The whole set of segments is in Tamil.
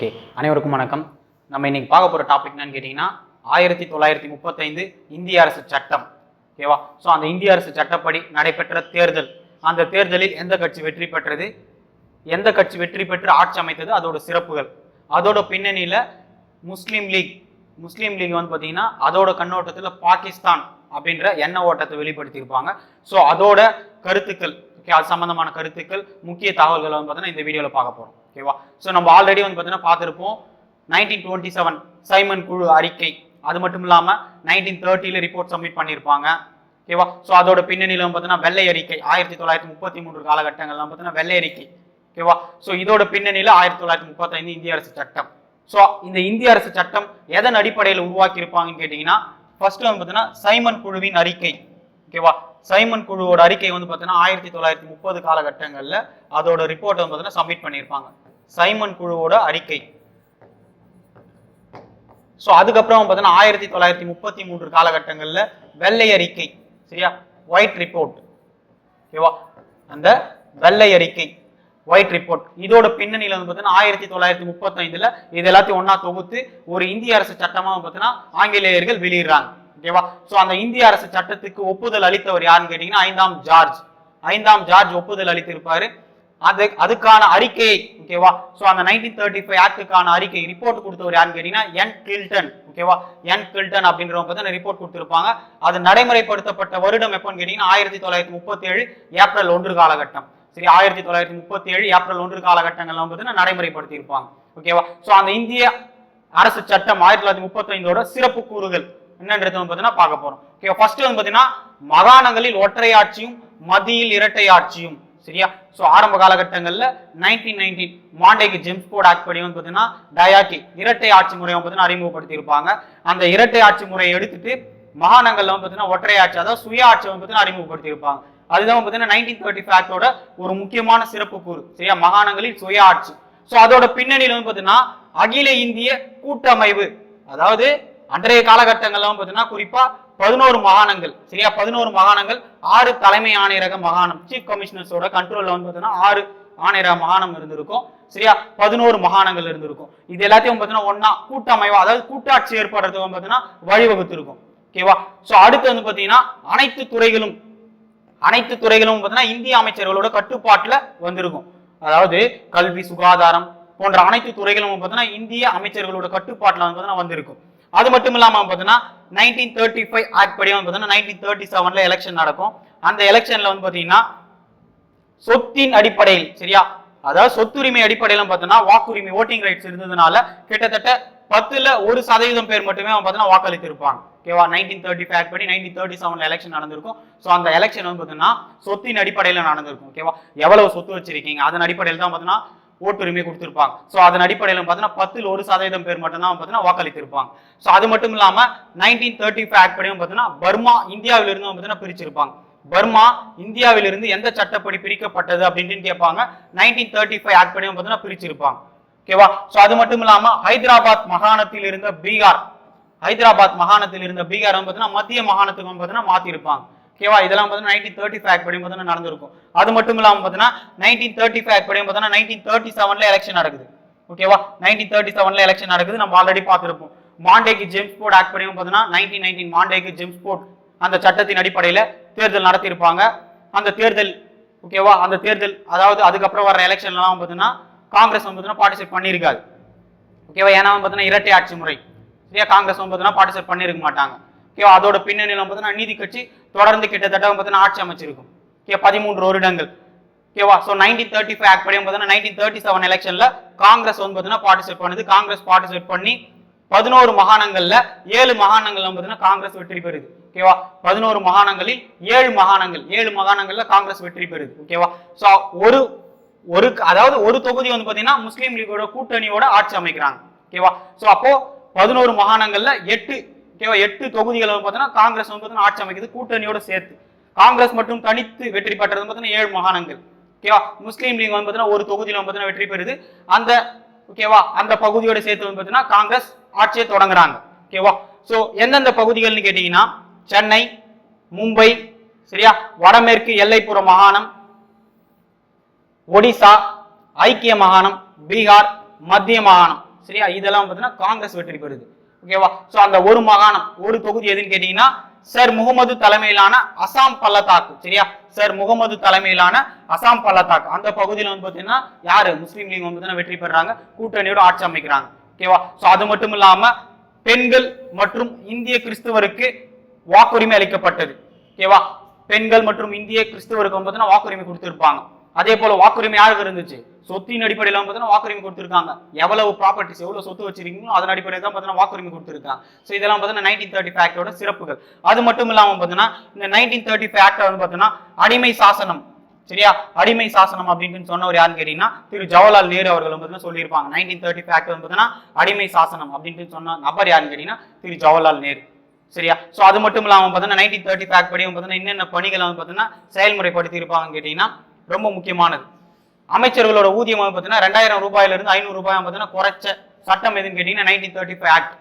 ஓகே. அனைவருக்கும் வணக்கம். நம்ம இன்னைக்கு பார்க்க போகிற டாபிக் என்னன்னு கேட்டிங்கன்னா ஆயிரத்தி தொள்ளாயிரத்தி முப்பத்தைந்து இந்திய அரசு சட்டம். ஓகேவா ஸோ அந்த இந்திய அரசு சட்டப்படி நடைபெற்ற தேர்தல். அந்த தேர்தலில் எந்த கட்சி வெற்றி பெற்றது? எந்த கட்சி வெற்றி பெற்று ஆட்சி அமைத்தது? அதோட சிறப்புகள். அதோட பின்னணியில் முஸ்லீம் லீக். முஸ்லீம் லீக் வந்து பார்த்தீங்கன்னா அதோட கண்ணோட்டத்தில் பாகிஸ்தான் அப்படின்ற எண்ண ஓட்டத்தை வெளிப்படுத்தியிருப்பாங்க. ஸோ அதோட கருத்துக்கள். ஓகே அது சம்மந்தமான கருத்துக்கள் முக்கிய தகவல்களை வந்து பார்த்தீங்கன்னா இந்த வீடியோவில் பார்க்க போகிறோம் ஓகேவா ஸோ நம்ம ஆல்ரெடி வந்து பார்த்தீங்கன்னா பார்த்துருப்போம் நைன்டீன் டுவெண்ட்டி செவன் சைமன் குழு அறிக்கை. அது மட்டும் இல்லாமல் நைன்டீன் தேர்ட்டியில் ரிப்போர்ட் சப்மிட் பண்ணியிருப்பாங்க ஓகேவா ஸோ அதோட பின்னணியில் வந்து பார்த்தீங்கன்னா வெள்ளை அறிக்கை. ஆயிரத்தி தொள்ளாயிரத்தி முப்பத்தி மூன்று காலகட்டங்கள்லாம் பார்த்தீங்கன்னா வெள்ளை அறிக்கை. ஓகேவா ஸோ இதோட பின்னணியில் ஆயிரத்தி தொள்ளாயிரத்தி முப்பத்தைந்து இந்திய அரசு சட்டம். ஸோ இந்த இந்திய அரசு சட்டம் எதன் அடிப்படையில் உருவாக்கி இருப்பாங்கன்னு கேட்டிங்கன்னா ஃபர்ஸ்ட் வந்து பார்த்தீங்கன்னா சைமன் குழுவின் அறிக்கை. ஓகேவா? சைமன் குழுவோட அறிக்கை வந்து பார்த்தீங்கன்னா ஆயிரத்தி தொள்ளாயிரத்தி முப்பது காலகட்டங்களில் அதோட ரிப்போர்ட் வந்து பார்த்தீங்கன்னா சப்மிட் பண்ணியிருப்பாங்க. சைமன் குழுவோட அறிக்கை. ஸோ அதுக்கப்புறம் பார்த்தீங்கன்னா ஆயிரத்தி தொள்ளாயிரத்தி முப்பத்தி மூன்று காலகட்டங்களில் வெள்ளை அறிக்கை சரியா? ஒயிட் ரிப்போர்ட் ஓகேவா? அந்த வெள்ளை அறிக்கை ஒயிட் ரிப்போர்ட் இதோட பின்னணியில் வந்து பார்த்தீங்கன்னா ஆயிரத்தி தொள்ளாயிரத்தி முப்பத்தைந்தில் இது எல்லாத்தையும் ஒன்றா தொகுத்து ஒரு இந்திய அரசு சட்டமாக பார்த்தீங்கன்னா ஆங்கிலேயர்கள் வெளியிடுறாங்க. ஓகேவா? ஸோ அந்த இந்திய அரசு சட்டத்துக்கு ஒப்புதல் அளித்தவர் யாருன்னு கேட்டீங்கன்னா ஐந்தாம் ஜார்ஜ். ஐந்தாம் ஜார்ஜ் ஒப்புதல் அளித்திருப்பாரு. அது அதுக்கான அறிக்கை ஓகேவா? ஸோ அந்த நைன்டீன் தேர்ட்டி ஃபைவ் ஆக்டுக்கான அறிக்கை ரிப்போர்ட் கொடுத்தவர் யாருன்னு கேட்டீங்கன்னா என் கில்டன் ஓகேவா? என் கில்டன் அப்படின்றவங்க பார்த்தீங்கன்னா ரிப்போர்ட் கொடுத்துருப்பாங்க. அது நடைமுறைப்படுத்தப்பட்ட வருடம் எப்போன்னு கேட்டீங்கன்னா ஆயிரத்தி தொள்ளாயிரத்தி முப்பத்தி ஏழு ஏப்ரல் ஒன்று காலகட்டம். சரி ஆயிரத்தி தொள்ளாயிரத்தி முப்பத்தி ஏழு ஏப்ரல் ஒன்று காலகட்டங்கள்லாம் பார்த்தீங்கன்னா நடைமுறைப்படுத்தியிருப்பாங்க. ஓகேவா? ஸோ அந்த இந்திய அரசு சட்டம் ஆயிரத்தி தொள்ளாயிரத்தி முப்பத்தைந்தோட சிறப்பு கூறுகள். என்னன்றது வந்து பார்த்தீங்கன்னா பார்க்க போறோம். ஓகே ஃபர்ஸ்ட் வந்து பார்த்தீங்கன்னா மகாணங்களில் ஒற்றை ஆட்சியும் மதியில் இரட்டை ஆட்சியும் சரியா? ஸோ ஆரம்ப காலகட்டங்களில் nineteen nineteen மாண்டேக்கு Chelmsford act படி வந்து பார்த்தீங்கன்னா டயாக்கி இரட்டை ஆட்சி முறையை வந்து பார்த்தீங்கன்னா அறிமுகப்படுத்தி இருப்பாங்க அந்த இரட்டை ஆட்சி முறையை எடுத்துட்டு மாகாணங்களில் வந்து பார்த்தீங்கன்னா ஒற்றை ஆட்சி அதாவது சுய ஆட்சி வந்து பார்த்தீங்கன்னா அறிமுகப்படுத்தி இருப்பாங்க அதுதான் பார்த்தீங்கன்னா நைன்டீன் தேர்ட்டி ஃபேக்டோட ஒரு முக்கியமான சிறப்பு கூறு சரியா? மாகாணங்களில் சுய ஆட்சி. ஸோ அதோட பின்னணியில் வந்து பார்த்தீங்கன்னா அகில இந்திய கூட்டமைவு அதாவது அன்றைய காலகட்டங்கள்லாம் வந்து பார்த்தீங்கன்னா குறிப்பா பதினோரு மாகாணங்கள் சரியா? பதினோரு மாகாணங்கள் ஆறு தலைமை ஆணையரக மாகாணம் சீஃப் கமிஷனர்ஸோட கண்ட்ரோல்ல வந்து பார்த்தீங்கன்னா ஆறு ஆணையரக மாகாணம் இருந்திருக்கும் சரியா? பதினோரு மாகாணங்கள் இருந்திருக்கும். இது எல்லாத்தையும் பார்த்தீங்கன்னா ஒன்னா கூட்டமைவா அதாவது கூட்டாட்சி ஏற்படுறதுக்கு வந்து பார்த்தீங்கன்னா வழிவகுத்து இருக்கும் ஓகேவா ஸோ அடுத்து வந்து பார்த்தீங்கன்னா அனைத்து துறைகளும் அனைத்து துறைகளும் பார்த்தீங்கன்னா இந்திய அமைச்சர்களோட கட்டுப்பாட்டில் வந்திருக்கும். அதாவது கல்வி சுகாதாரம் போன்ற அனைத்து துறைகளும் பார்த்தீங்கன்னா இந்திய அமைச்சர்களோட கட்டுப்பாட்டில் வந்து பார்த்தீங்கன்னா வந்திருக்கும். அது மட்டும் இல்லாம பார்த்தீங்கன்னா நைன்டீன் தேர்ட்டி ஃபைவ் ஆக்ட் படி வந்து பார்த்தீங்கன்னா நைன்டீன் தேர்ட்டி செவன்ல எலெக்ஷன் நடக்கும். அந்த எலெக்ஷன்ல வந்து பார்த்தீங்கன்னா சொத்தின் அடிப்படையில் சரியா? அதாவது சொத்துரிமை அடிப்படையில பார்த்தோம்னா வாக்குரிமை ஓட்டிங் ரைட்ஸ் இருந்ததுனால கிட்டத்தட்ட பத்துல ஒரு சதவீதம் பேர் மட்டுமே அவன் பார்த்தீங்கன்னா வாக்களித்து இருப்பாங்க ஓகேவா நைன்டீன் தேர்ட்டி ஃபைவ் படி நைன்டீன் தேர்ட்டி செவன்ல எலெக்ஷன் நடந்திருக்கும். ஸோ அந்த எலெக்ஷன் வந்து பார்த்தீங்கன்னா சொத்தின் அடிப்படையில் நடந்திருக்கும். ஓகேவா எவ்வளவு சொத்து வச்சிருக்கீங்க? அதன் அடிப்படையில் தான் பார்த்தீங்கன்னா ஓட்டுரிமை கொடுத்திருப்பாங்க. ஸோ அதன் அடிப்படையில் பார்த்தீங்கன்னா பத்தில் ஒரு சதவீதம் பேர் மட்டும்தான் பார்த்தீங்கன்னா வாக்களித்திருப்பாங்க. ஸோ அது மட்டும் இல்லாமல் நைன்டீன் தேர்ட்டி ஃபைவ் ஆக்ட் படியும் பார்த்தீங்கன்னா பர்மா இந்தியாவிலிருந்து பார்த்தீங்கன்னா பிரிச்சிருப்பாங்க. பர்மா இந்தியாவிலிருந்து எந்த சட்டப்படி பிரிக்கப்பட்டது அப்படின்ட்டு கேட்பாங்க. நைன்டீன் தேர்ட்டி ஃபைவ் ஆக்ட் படியும் பார்த்தீங்கன்னா பிரிச்சிருப்பாங்க. ஓகேவா ஸோ அது மட்டும் இல்லாமல் ஹைதராபாத் மாகாணத்தில் இருந்த பீகார். ஹைதராபாத் மாகாணத்தில் இருந்த பீகார் வந்து பார்த்தீங்கன்னா மத்திய மாகாணத்துக்கு வந்து பார்த்தீங்கன்னா மாற்றிருப்பாங்க ஓகேவா? இதெல்லாம் பார்த்தீங்கன்னா நைன்டீன் தேர்ட்டி ஃபைவ் படி பார்த்தீங்கன்னா நடந்திருக்கும். அது மட்டும் இல்லாமல் பார்த்தீங்கன்னா நைன்டீன் தேர்ட்டி ஃபைவ் படி பார்த்தீங்கன்னா நைன்டீன் தேர்ட்டி செவனில் எலெக்ஷன் நடக்குது. ஓகேவா? நைன்டீன் தேர்ட்டி செவனில் எலெக்ஷன் நடக்குது. நம்ம ஆல்ரெடி பார்த்துருப்போம். மாண்டேக்கு ஜெம்ஸ் போர்ட் ஆக்ட் படியும் பார்த்தீங்கன்னா நைன்டீன் நைன்டீன் மாண்டேக்கு ஜெம்ஸ் போர்ட் அந்த சட்டத்தின் அடிப்படையில் தேர்தல் நடத்தியிருப்பாங்க. அந்த தேர்தல் ஓகேவா? அந்த தேர்தல் அதாவது அதுக்கப்புறம் வர எலெக்ஷன்லாம் பார்த்தீங்கன்னா காங்கிரஸ் வந்து பார்த்தீங்கன்னா பார்ட்டிசிபேட் பண்ணியிருக்காது. ஓகேவா? ஏன்னா பார்த்தீங்கன்னா இரட்டை ஆட்சி முறை. சரியா? காங்கிரஸ் வந்து பார்த்தீங்கன்னா பார்ட்டிசிபேட் பண்ணியிருக்க மாட்டாங்க. அதோட பின்னணியில் பார்த்தீங்கன்னா நீதி கட்சி தொடர்ந்து கிட்டத்தட்ட பார்த்தீங்கன்னா ஆட்சி அமைச்சிருக்கும். ஓகே பதிமூன்று வருடங்கள். ஓகேவா so nineteen thirty five act படி பார்த்தீங்கன்னா நைன்டீன் தேர்ட்டி செவன் எலெக்ஷனில் காங்கிரஸ் வந்து பார்த்தீங்கன்னா பார்ட்டிசிபேட் பண்ணுது. காங்கிரஸ் பார்ட்டிசிபேட் பண்ணி பதினோரு மாகாணங்கள்ல ஏழு மாகாணங்கள்ல பார்த்தீங்கன்னா காங்கிரஸ் வெற்றி பெறுது. ஓகேவா பதினோரு மாகாணங்களில் ஏழு மாகாணங்கள். ஏழு மாகாணங்கள்ல காங்கிரஸ் வெற்றி பெறுது. ஓகேவா ஸோ ஒரு ஒரு அதாவது ஒரு தொகுதி வந்து பாத்தீங்கன்னா முஸ்லீம் லீகோட கூட்டணியோட ஆட்சி அமைக்கிறாங்க. ஓகேவா ஸோ அப்போ பதினோரு மாகாணங்கள்ல எட்டு ஓகேவா எட்டு தொகுதிகள் வந்து பார்த்தீங்கன்னா காங்கிரஸ் வந்து பார்த்தீங்கன்னா ஆட்சி அமைக்குது கூட்டணியோட சேர்த்து. காங்கிரஸ் மட்டும் தனித்து வெற்றி பெற்றது பார்த்தீங்கன்னா ஏழு மாகாணங்கள். ஓகேவா? முஸ்லீம் லீக் வந்து பார்த்தீங்கன்னா ஒரு தொகுதியில் வந்து பார்த்தீங்கன்னா வெற்றி பெறுது. அந்த ஓகேவா? அந்த பகுதியோட சேர்த்து வந்து பார்த்தீங்கன்னா காங்கிரஸ் ஆட்சியை தொடங்குறாங்க. ஓகேவா? ஸோ எந்தெந்த பகுதிகள்னு கேட்டீங்கன்னா சென்னை மும்பை சரியா? வடமேற்கு எல்லைப்புற மாகாணம் ஒடிசா ஐக்கிய மாகாணம் பீகார் மத்திய மாகாணம் சரியா? இதெல்லாம் பார்த்தீங்கன்னா காங்கிரஸ் வெற்றி பெறுது. ஓகேவா சோ அந்த ஒரு மாகாணம் ஒரு தொகுதி எதுன்னு கேட்டீங்கன்னா சர் முகமது தலைமையிலான அசாம் பள்ளத்தாக்கு. சரியா? சர் முகமது தலைமையிலான அசாம் பள்ளத்தாக்கு. அந்த பகுதியில் வந்து பார்த்தீங்கன்னா யாரு? முஸ்லீம் லீக் வந்து வெற்றி பெறாங்க. கூட்டணியோட ஆட்சி அமைக்கிறாங்க. ஓகேவா சோ அது மட்டும் இல்லாம பெண்கள் மற்றும் இந்திய கிறிஸ்துவருக்கு வாக்குரிமை அளிக்கப்பட்டது. ஓகேவா பெண்கள் மற்றும் இந்திய கிறிஸ்துவருக்கு வந்து பார்த்தீங்கன்னா வாக்குரிமை கொடுத்திருப்பாங்க. அதே போல வாக்குரிமை யாருக்கு இருந்துச்சு? சொத்தின் அடிப்படையில் வந்து வாக்குரிமை கொடுத்துருக்காங்க. எவ்வளவு ப்ராப்பர்ட்டிஸ் எவ்வளவு சொத்து வச்சிருக்கீங்களோ அதன் அடிப்படையில் தான் பாத்தீங்கன்னா வாக்குரிமை கொடுத்துருக்காங்க. ஸோ இதெல்லாம் பார்த்தீங்கன்னா நைன்டீன் தேர்ட்டி ஃபேக்டோட சிறப்புகள். அது மட்டும் இல்லாம பார்த்தீங்கன்னா இந்த நைன்டீன் தேர்ட்டி ஃபேக்ட் வந்து பார்த்தீங்கன்னா அடிமை சாசனம். சரியா? அடிமை சாசனம் அப்படின்னு சொன்னவர் யாருன்னு கேட்டீங்கன்னா திரு ஜவஹர்லால் நேரு அவர்கள் வந்து பார்த்தீங்கன்னா சொல்லியிருப்பாங்க. நைன்டீன் தேர்ட்டி ஃபேக்ட் வந்து பார்த்தீங்கன்னா அடிமை சாசனம் அப்படின்னு சொன்ன நபர் யாருன்னு கேட்டீங்கன்னா திரு ஜவஹர்லால் நேரு. சரியா? ஸோ அது மட்டும் இல்லாமல் பார்த்தீங்கன்னா நைன்டீன் தேர்ட்டி ஃபேக்ட் படி பார்த்தீங்கன்னா என்னென்ன பணிகளை வந்து பார்த்தீங்கன்னா செயல்முறைப்படுத்தி இருப்பாங்கன்னு கேட்டீங்கன்னா ரொம்ப முக்கியமானது. அமைச்சர்களோட ஊதியம் வந்து பார்த்தீங்கன்னா ரெண்டாயிரம் ரூபாயிலிருந்து ஐநூறு ரூபாய் பார்த்தீங்கன்னா குறைச்ச சட்டம் எதுன்னு கேட்டீங்கன்னா நைன்டீன் தேர்ட்டி ஃபைவ் ஆக்ட்.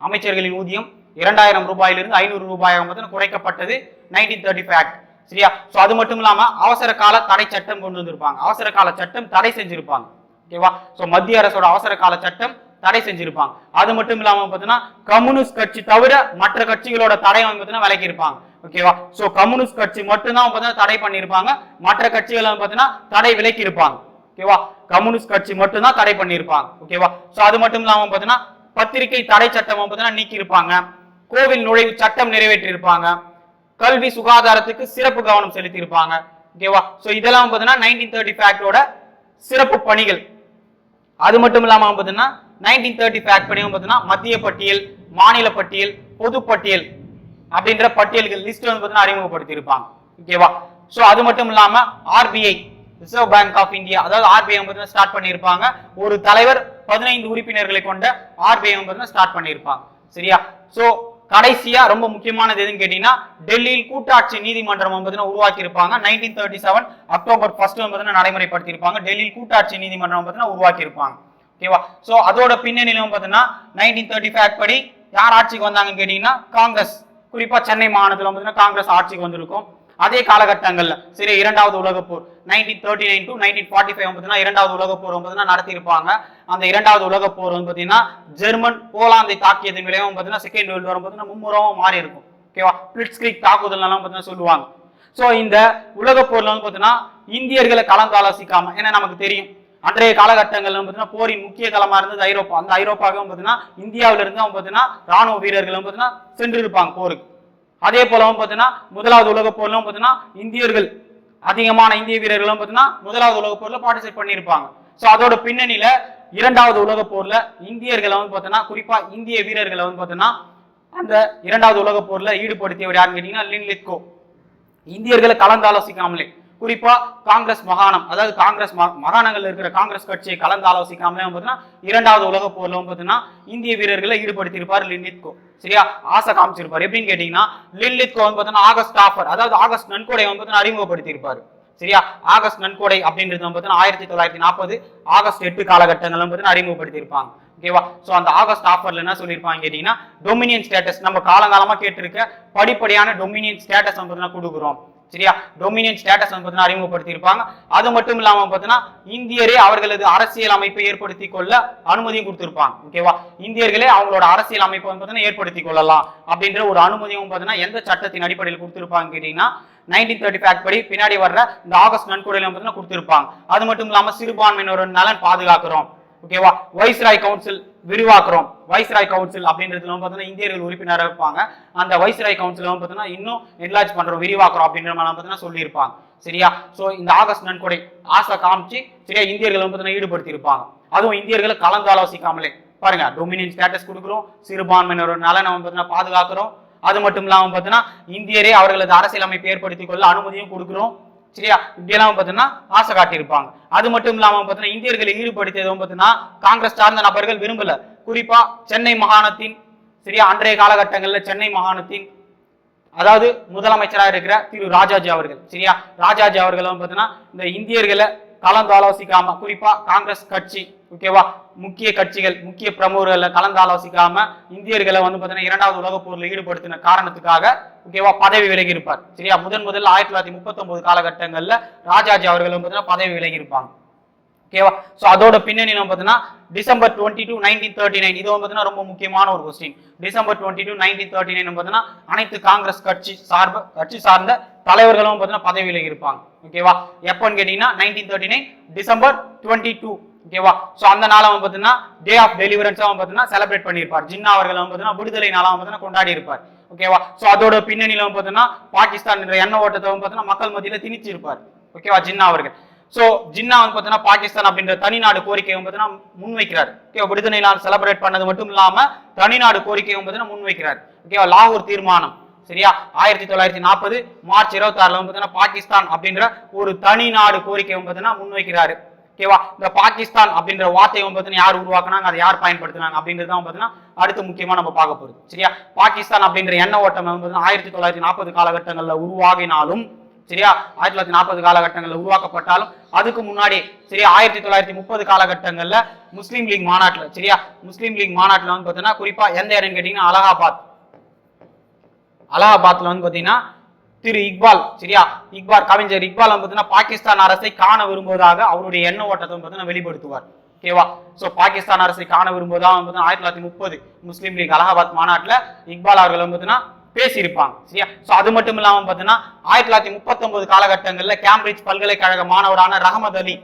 அமைச்சர்களின் ஊதியம் இரண்டாயிரம் ரூபாயிலிருந்து ஐநூறு ரூபாயாக பார்த்தீங்கன்னா குறைக்கப்பட்டது நைன்டீன் தேர்ட்டி ஃபைவ் ஆக்ட். சரியா? ஸோ அது மட்டும் இல்லாமல் அவசர கால தடை சட்டம் கொண்டு வந்திருப்பாங்க. அவசர கால சட்டம் தடை செஞ்சிருப்பாங்க. ஓகேவா? ஸோ மத்திய அரசோட அவசர கால சட்டம் தடை செஞ்சிருப்பாங்க. அது மட்டும் இல்லாம பாத்தீங்கன்னா கம்யூனிஸ்ட் கட்சி தவிர மற்ற கட்சிகளோட தடை வந்து பாத்தீங்கன்னா விலக்கி இருப்பாங்க ஓகேவா சோ கம்யூனிஸ்ட் கட்சி மட்டும்தான் பாத்தீங்கன்னா தடை பண்ணியிருப்பாங்க. மற்ற கட்சிகள் பார்த்தீங்கன்னா பாத்தீங்கன்னா தடை விலக்கி இருப்பாங்க ஓகேவா கம்யூனிஸ்ட் கட்சி மட்டும்தான் தடை பண்ணியிருப்பாங்க. ஓகேவா சோ அது மட்டும் இல்லாம பாத்தீங்கன்னா பத்திரிகை தடை சட்டம் பார்த்தீங்கன்னா நீக்கி இருப்பாங்க கோவில் நுழைவு சட்டம் நிறைவேற்றி இருப்பாங்க கல்வி சுகாதாரத்துக்கு சிறப்பு கவனம் செலுத்தி இருப்பாங்க ஓகேவா சோ இதெல்லாம் பாத்தீங்கன்னா நைன்டீன் தேர்ட்டி ஃபேக்டோட சிறப்பு பணிகள். அது மட்டும் இல்லாம பாத்தீங்கன்னா நைன்டீன் தேர்ட்டி ஃபேக்ட் படி பார்த்தீங்கன்னா மத்திய பட்டியல் மாநில பட்டியல் பொது பட்டியல் அப்படின்ற பட்டியல்கள் லிஸ்ட் வந்து பார்த்தீங்கன்னா அறிமுகப்படுத்தியிருப்பாங்க. ஓகேவா ஸோ அது மட்டும் இல்லாம RBI reserve bank of India அதாவது ஆர்பிஐ வந்து ஸ்டார்ட் பண்ணியிருப்பாங்க. ஒரு தலைவர் பதினைந்து உறுப்பினர்களை கொண்ட ஆர்பிஐ வந்து ஸ்டார்ட் பண்ணியிருப்பாங்க. சரியா? ஸோ கடைசியா ரொம்ப முக்கியமானது எதுன்னு கேட்டீங்கன்னா டெல்லியில் கூட்டாட்சி நீதிமன்றம் வந்து உருவாக்கி இருப்பாங்க nineteen thirty seven October first வந்து நடைமுறைப்படுத்தியிருப்பாங்க. டெல்லியில் கூட்டாட்சி நீதிமன்றம் பார்த்தீங்கன்னா உருவாக்கி இருப்பாங்க ஓகேவா? ஸோ அதோட பின்னணியிலும் பார்த்தீங்கன்னா நைன்டீன் தேர்ட்டி ஃபைவ் படி யார் ஆட்சிக்கு வந்தாங்கன்னு கேட்டீங்கன்னா காங்கிரஸ். குறிப்பாக சென்னை மாநிலத்தில் பார்த்தீங்கன்னா காங்கிரஸ் ஆட்சிக்கு வந்திருக்கும். அதே காலகட்டங்களில் சரி இரண்டாவது உலக போர் nineteen thirty nine to nineteen forty five பார்த்தீங்கன்னா இரண்டாவது உலக போர் பார்த்தீங்கன்னா நடத்தியிருப்பாங்க. அந்த இரண்டாவது உலக போர் வந்து பார்த்தீங்கன்னா ஜெர்மன் போலாந்தை தாக்கியதன் விளைவும் பார்த்தீங்கன்னா செகண்ட் வேர்ல்டு வார் பார்த்தீங்கன்னா மும்முரமா மாறி இருக்கும் ஓகேவா? பிளிட்ஸ்கிரிக் தாக்குதல் எல்லாம் பார்த்தீங்கன்னா சொல்லுவாங்க. ஸோ இந்த உலக போர்ல வந்து பார்த்தீங்கன்னா இந்தியர்களை கலந்து ஆலோசிக்காம ஏன்னா நமக்கு தெரியும் அன்றைய காலகட்டங்கள்ல பார்த்தீங்கன்னா போரின் முக்கிய களமா இருந்தது ஐரோப்பா. அந்த ஐரோப்பாவும் பார்த்தீங்கன்னா இந்தியாவில இருந்து அவங்க பார்த்தீங்கன்னா ராணுவ வீரர்கள் வந்து பார்த்தீங்கன்னா சென்று போருக்கு. அதே போலவும் வந்து பார்த்தீங்கன்னா முதலாவது உலகப் போர்லும் வந்து பார்த்தீங்கன்னா இந்தியர்கள் அதிகமான இந்திய வீரர்களும் பார்த்தீங்கன்னா முதலாவது உலக போர்ல பார்ட்டிசிபேட் பண்ணியிருப்பாங்க. சோ அதோட பின்னணியில இரண்டாவது உலகப் போர்ல இந்தியர்களை வந்து பார்த்தீங்கன்னா குறிப்பா இந்திய வீரர்களை வந்து பார்த்தீங்கன்னா அந்த இரண்டாவது உலக போர்ல ஈடுபடுத்தியவர் யாருன்னு கேட்டீங்கன்னா லின் லித்கோ இந்தியர்களை கலந்து ஆலோசிக்காமலே. குறிப்பா காங்கிரஸ் மாகாணம் அதாவது காங்கிரஸ் மா- மாகாணங்கள்ல இருக்கிற காங்கிரஸ் கட்சியை கலந்து ஆலோசிக்காமலே வந்து பார்த்தீங்கன்னா இரண்டாவது உலக போர்ல பார்த்தீங்கன்னா இந்திய வீரர்களை ஈடுபடுத்தியிருப்பார் லின்லித்கோ சரியா? ஆசை காமிச்சிருப்பார். எப்படின்னு கேட்டீங்கன்னா லின்லித்கோ வந்து பார்த்தீங்கன்னா ஆகஸ்ட் ஆஃபர் அதாவது ஆகஸ்ட் நன்கொடை வந்து பார்த்தீங்கன்னா அறிமுகப்படுத்தியிருப்பார். சரியா? ஆகஸ்ட் நன்கொடை அப்படின்றது வந்து பார்த்தீங்கன்னா ஆயிரத்தி தொள்ளாயிரத்தி நாற்பது ஆகஸ்ட் எட்டு காலகட்டங்கள் வந்து பார்த்தீங்கன்னா அறிமுகப்படுத்தியிருப்பாங்க. ஓகேவா சோ அந்த ஆகஸ்ட் ஆஃபர்ல என்ன சொல்லியிருப்பாங்க கேட்டீங்கன்னா டொமினியன் ஸ்டேட்டஸ் நம்ம காலங்காலமா கேட்டிருக்க படிப்படியான டொமினியன் ஸ்டேட்டஸ் வந்து பார்த்தீங்கன்னா கொடுக்குறோம். சரியா? டொமினியன் ஸ்டேட்டஸ் வந்து பார்த்தீங்கன்னா அறிமுகப்படுத்திருப்பாங்க அது மட்டும் இல்லாம பார்த்தீங்கன்னா இந்தியரே அவர்களது அரசியல் அமைப்பை ஏற்படுத்தி கொள்ள அனுமதியும் கொடுத்திருப்பாங்க. ஓகேவா இந்தியர்களே அவங்களோட அரசியல் அமைப்பை வந்து பார்த்தீங்கன்னா ஏற்படுத்தி கொள்ளலாம் அப்படின்ற ஒரு அனுமதியும் பார்த்தீங்கன்னா எந்த சட்டத்தின் அடிப்படையில் கொடுத்திருப்பாங்க கேட்டீங்கன்னா நைன்டீன் தேர்ட்டி ஃபேக்ட் படி பின்னாடி வர்ற இந்த ஆகஸ்ட் நன்கொடையில பார்த்தீங்கன்னா கொடுத்திருப்பாங்க. அது மட்டும் இல்லாம சிறுபான்மையினரோட நலன் பாதுகாக்கிறோம். ஓகேவா வைஸ்ராய் கவுன்சில் விரிவாக்குறோம். வைஸ்ராய் கவுன்சில் அப்படின்றதுல வந்து பார்த்தீங்கன்னா இந்தியர்கள் உறுப்பினராக இருப்பாங்க. அந்த வைஸ்ராய் கவுன்சில் வந்து பார்த்தீங்கன்னா இன்னும் என்லார்ஜ் பண்ணுறோம் விரிவாக்குறோம் அப்படின்ற மாதிரி பார்த்தீங்கன்னா சொல்லியிருப்பாங்க. சரியா? ஸோ இந்த ஆகஸ்ட் நன்கொடை ஆசை காமிச்சு சரியா இந்தியர்கள் வந்து பார்த்தீங்கன்னா ஈடுபடுத்தியிருப்பாங்க. அதுவும் இந்தியர்களை கலந்து ஆலோசிக்காமலே. பாருங்க டொமினியன் ஸ்டேட்டஸ் கொடுக்குறோம் சிறுபான்மையினரோட நலனை பார்த்தீங்கன்னா பாதுகாக்கிறோம். அது மட்டும் இல்லாமல் பார்த்தீங்கன்னா இந்தியரே அவர்களது அரசியலமைப்பை ஏற்படுத்திக் கொள்ள அனுமதியும் கொடுக்குறோம். சரியா? இப்படியெல்லாம் பார்த்தீங்கன்னா ஆசை காட்டியிருப்பாங்க. அது மட்டும் இல்லாமல் பார்த்தீங்கன்னா இந்தியர்களை ஈடுபடுத்தியதும் பார்த்தீங்கன்னா காங்கிரஸ் சார்ந்த நபர்கள் விரும்பல. குறிப்பா சென்னை மாகாணத்தின் சரியா அன்றைய காலகட்டங்களில் சென்னை மாகாணத்தின் அதாவது முதலமைச்சராக இருக்கிற திரு ராஜாஜி அவர்கள் சரியா? ராஜாஜி அவர்கள் பார்த்தீங்கன்னா இந்த இந்தியர்களை கலந்து ஆலோசிக்காம குறிப்பா காங்கிரஸ் கட்சி ஓகேவா? முக்கிய கட்சிகள் முக்கிய பிரமுகர்களை கலந்து ஆலோசிக்காம இந்தியர்களை வந்து பார்த்தீங்கன்னா இரண்டாவது உலக போரில் ஈடுபடுத்தின காரணத்துக்காக ஓகேவா பதவி விலகி இருப்பார். சரியா? முதன் முதல்ல ஆயிரத்தி தொள்ளாயிரத்தி முப்பத்தொன்பது காலகட்டங்களில் ராஜாஜி அவர்கள் வந்து பார்த்தீங்கன்னா பதவி விலகி இருப்பாங்க. ஓகேவா? ஸோ அதோட பின்னணியில பார்த்தீங்கன்னா December twenty two nineteen thirty nine இது பார்த்தீங்கன்னா ரொம்ப முக்கியமான ஒரு question December twenty two nineteen thirty nine பார்த்தீங்கன்னா அனைத்து காங்கிரஸ் கட்சி சார்பு கட்சி சார்ந்த தலைவர்களும் பார்த்தீங்கன்னா பதவியில இருப்பாங்க. ஓகேவா? எப்போன்னு கேட்டீங்கன்னா nineteen thirty nine December twenty two ஓகேவா ஸோ அந்த நாளை அவன் பார்த்தீங்கன்னா டே ஆஃப் டெலிவரன்ஸ் அவன் பார்த்தீங்கன்னா செலிப்ரேட் பண்ணியிருப்பார். ஜின்னா அவர்கள் அவன் பார்த்தீங்கன்னா விடுதலை நாளாக பார்த்தீங்கன்னா கொண்டாடி இருப்பார் ஓகேவா ஸோ அதோட பின்னணியில் பார்த்தீங்கன்னா பாகிஸ்தான் என்ற எண்ண ஓட்டத்தை வந்து பார்த்தீங்கன்னா மக்கள் மத்தியில் திணிச்சு இருப்பார் ஓகேவா ஜின்னா அவர்கள். ஸோ ஜின்னா வந்து பார்த்தீங்கன்னா பாகிஸ்தான் அப்படின்ற தனிநாடு கோரிக்கையை பார்த்தீங்கன்னா முன்வைக்கிறார். ஓகேவா விடுதலை நாள் செலிப்ரேட் பண்ணது மட்டும் இல்லாமல் தனிநாடு கோரிக்கையை வந்து பார்த்தீங்கன்னா முன்வைக்கிறார். ஓகேவா லாகூர் தீர்மானம். சரியா? ஆயிரத்தி தொள்ளாயிரத்தி நாற்பது மார்ச் இருபத்தி ஆறுல வந்து பார்த்தீங்கன்னா பாகிஸ்தான் அப்படின்ற ஒரு தனி நாடு கோரிக்கை வந்து பார்த்தீங்கன்னா முன்வைக்கிறாரு. ஓகேவா? இந்த பாகிஸ்தான் அப்படின்ற வார்த்தையை வந்து பார்த்தீங்கன்னா யார் உருவாக்குனாங்க? அதை யார் பயன்படுத்தினாங்க? அப்படின்றது தான் பார்த்தீங்கன்னா அடுத்து முக்கியமா நம்ம பார்க்க போகுது சரியா? பாகிஸ்தான் அப்படின்ற எண்ண ஓட்டம் வந்து பார்த்தீங்கன்னா ஆயிரத்தி தொள்ளாயிரத்தி நாற்பது காலகட்டங்களில் உருவாகினாலும் சரியா? ஆயிரத்தி தொள்ளாயிரத்தி நாற்பது காலகட்டங்களில் உருவாக்கப்பட்டாலும் அதுக்கு முன்னாடி சரியா? ஆயிரத்தி தொள்ளாயிரத்தி முப்பது காலகட்டங்களில் முஸ்லீம் லீக் மாநாட்டில் சரியா? முஸ்லீம் லீக் மாநாட்டில் வந்து பார்த்தீங்கன்னா குறிப்பாக எந்த இடம்னு கேட்டிங்கன்னா அலகாபாத். அலகாபாத்ல வந்து பார்த்தீங்கன்னா திரு இக்பால் சரியா? இக்பால் கவிஞர் இக்பால் பார்த்தீங்கன்னா பாகிஸ்தான் அரசை காண விரும்புவதாக அவருடைய எண்ண ஓட்டத்தை பார்த்தீங்கன்னா வெளிப்படுத்துவார். ஓகேவா சோ பாகிஸ்தான் அரசை காண விரும்புவதாக வந்து ஆயிரத்தி தொள்ளாயிரத்தி முப்பது முஸ்லீம் லீக் அலகாபாத் மாநாட்டில் இக்பால் அவர்கள் பார்த்தீங்கன்னா பேசியிருப்பாங்க சரியா? சோ அது மட்டும் இல்லாமல் பார்த்தீங்கன்னா ஆயிரத்தி தொள்ளாயிரத்தி முப்பத்தொன்பது காலகட்டங்களில் கேம்பிரிட்ஜ் பல்கலைக்கழக மாணவரான ரஹமத் அலி.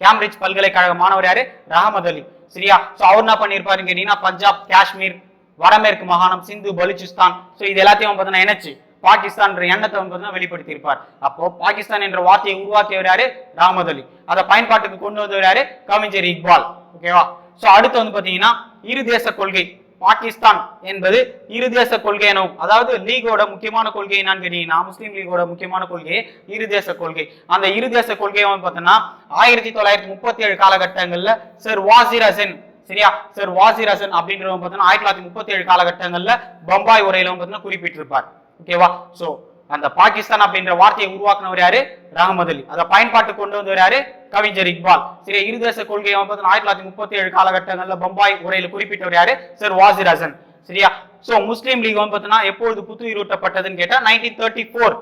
கேம்பிரிட்ஜ் பல்கலைக்கழக மாணவர் யாரு? ரஹமத் அலி சரியா? சோ அவர் என்ன பண்ணியிருப்பாருங்க கேட்டீங்கன்னா பஞ்சாப் காஷ்மீர் வடமேற்கு மாகாணம் சிந்து பலுச்சிஸ்தான். சோ இது எல்லாத்தையும் பார்த்தீங்கன்னா இணைச்சு பாகிஸ்தான் என்ற எண்ணத்தை வந்து பார்த்தீங்கன்னா வெளிப்படுத்தி இருப்பார் அப்போ பாகிஸ்தான் என்ற வார்த்தையை உருவாக்கியவர் யாரு ராமத் அலி. அதை பயன்பாட்டுக்கு கொண்டு வந்தவர் யாரு கவிஞர் இக்பால். ஓகேவா சோ அடுத்து வந்து பாத்தீங்கன்னா இரு தேச கொள்கை. பாகிஸ்தான் என்பது இரு தேச கொள்கை எனவும் அதாவது லீகோட முக்கியமான கொள்கை என்னன்னு கேட்டீங்கன்னா முஸ்லீம் லீகோட முக்கியமான கொள்கை இரு தேச கொள்கை. அந்த இரு தேச கொள்கையை வந்து பார்த்தோம்னா ஆயிரத்தி தொள்ளாயிரத்தி முப்பத்தி ஏழு காலகட்டங்களில் சர் வாசிர் ஹசன் சரியா? சார் வாசிர் ஹசன் அப்படின்றவங்க பார்த்தீங்கன்னா ஆயிரத்தி தொள்ளாயிரத்தி முப்பத்தி ஏழு காலகட்டங்களில் பம்பாய் உரையில வந்து பார்த்தீங்கன்னா குறிப்பிட்டிருப்பார். ஓகேவா சோ அந்த பாகிஸ்தான் அப்படின்ற வார்த்தையை உருவாக்குனவர் யாரு? ரஹமத் அலி. அதை பயன்பாட்டு கொண்டு வந்தவர் யாரு? கவிஞர் இக்பால். சரி இருதேச கொள்கையை வந்து ஆயிரத்தி தொள்ளாயிரத்தி முப்பத்தி ஏழு காலகட்டங்கள்ல பம்பாய் உரையில குறிப்பிட்டவர் யாரு? சார் வாசிர் ஹசன். சரியா? சோ முஸ்லீம் லீக் வந்து பார்த்தீங்கன்னா எப்பொழுது புத்துயிரூட்டப்பட்டதுன்னு கேட்டா நைன்டீன் தேர்ட்டி ஃபோர்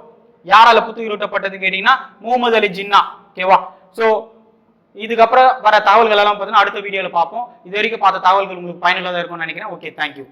யாரால புத்துயிரூட்டப்பட்டதுன்னு கேட்டீங்கன்னா முகமது அலி ஜின்னா. ஓகேவா சோ இதுக்கப்புறம் வர தகவல்கள் எல்லாம் பார்த்தீங்கன்னா அடுத்த வீடியோல பார்ப்போம். இது வரைக்கும் பார்த்த தகவல்கள் உங்களுக்கு பயனுள்ளதாக இருக்கும்னு நினைக்கிறேன். Okay thank you